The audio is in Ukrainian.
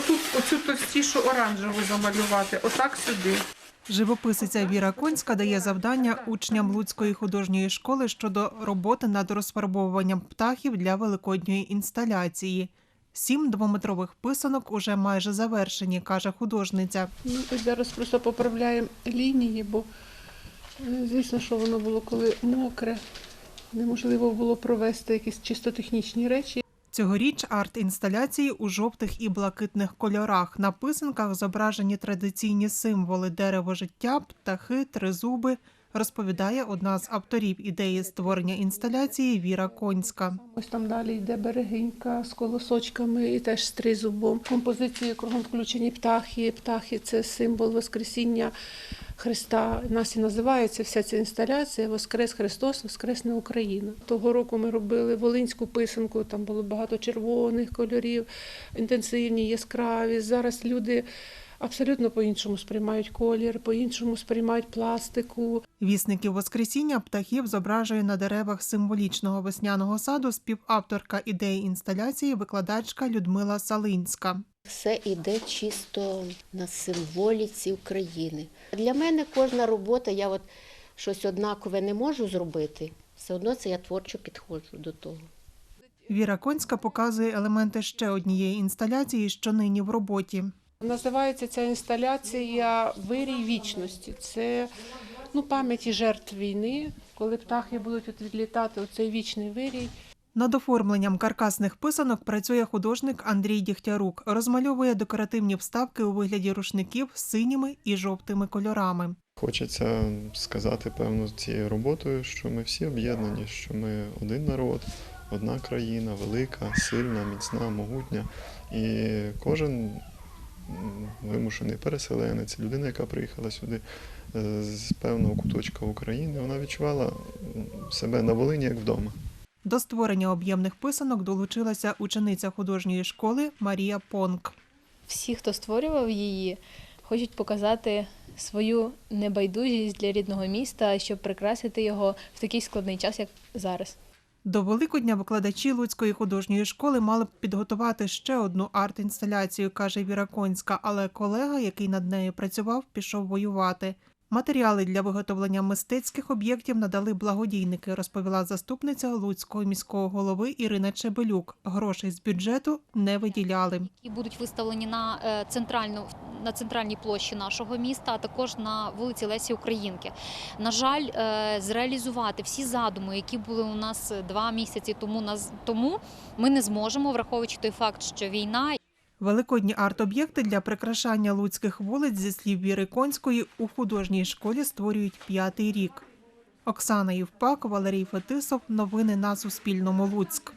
отут оцю товстішу оранжеву замалювати, отак сюди. Живописиця Віра Конська дає завдання учням Луцької художньої школи щодо роботи над розфарбовуванням птахів для великодньої інсталяції. Сім двометрових писанок уже майже завершені, каже художниця. Ну, ось зараз просто поправляємо лінії, бо е, звісно, що воно було коли мокре. Неможливо було провести якісь чисто технічні речі. Цьогоріч арт-інсталяції у жовтих і блакитних кольорах. На писанках зображені традиційні символи дерево життя, птахи, тризуби, розповідає одна з авторів ідеї створення інсталяції Віра Конська. Ось там далі йде берегинька з колосочками і теж з тризубом. Композиції кругом включені птахи. Птахи це символ Воскресіння Христа. Нас і називається вся ця інсталяція Воскрес Христос, Воскресне Україна. Того року ми робили волинську писанку, там було багато червоних кольорів, інтенсивні, яскраві. Зараз люди абсолютно по-іншому сприймають колір, по-іншому сприймають пластику. Вісників Воскресіння птахів зображує на деревах символічного весняного саду співавторка ідеї інсталяції, викладачка Людмила Салинська. Все йде чисто на символіці України. Для мене кожна робота, я от щось однакове не можу зробити, все одно це я творчо підходжу до того. Віра Конська показує елементи ще однієї інсталяції, що нині в роботі. Називається ця інсталяція Вирій вічності. Це ну, пам'яті жертв війни, коли птахи будуть відлітати, оцей вічний вирій. Над оформленням каркасних писанок працює художник Андрій Дігтярук. Розмальовує декоративні вставки у вигляді рушників з синіми і жовтими кольорами. Хочеться сказати певно цією роботою, що ми всі об'єднані, що ми один народ, одна країна, велика, сильна, міцна, могутня. І кожен вимушений переселенець, людина, яка приїхала сюди е, з певного куточка України, вона відчувала себе на Волині як вдома. До створення об'ємних писанок долучилася учениця художньої школи Марія Понк. всі, хто створював її, хочуть показати свою небайдужість для рідного міста, щоб прикрасити його в такий складний час, як зараз. До Великодня викладачі Луцької художньої школи мали б підготувати ще одну арт-інсталяцію, каже Віра Конська, але колега, який над нею працював, пішов воювати. Матеріали для виготовлення мистецьких об'єктів надали благодійники, розповіла заступниця Луцького міського голови Ірина Чебелюк. Грошей з бюджету не виділяли. і будуть виставлені на е, центральну на центральній площі нашого міста, а також на вулиці Лесі Українки. На жаль, е, зреалізувати всі задуми, які були у нас два місяці тому тому, ми не зможемо, враховуючи той факт, що війна Великодні арт-об'єкти для прикрашання луцьких вулиць зі слів Віри Конської у художній школі створюють п'ятий рік. Оксана Євпак, Валерій Фетисов. Новини на Суспільному. Луцьк.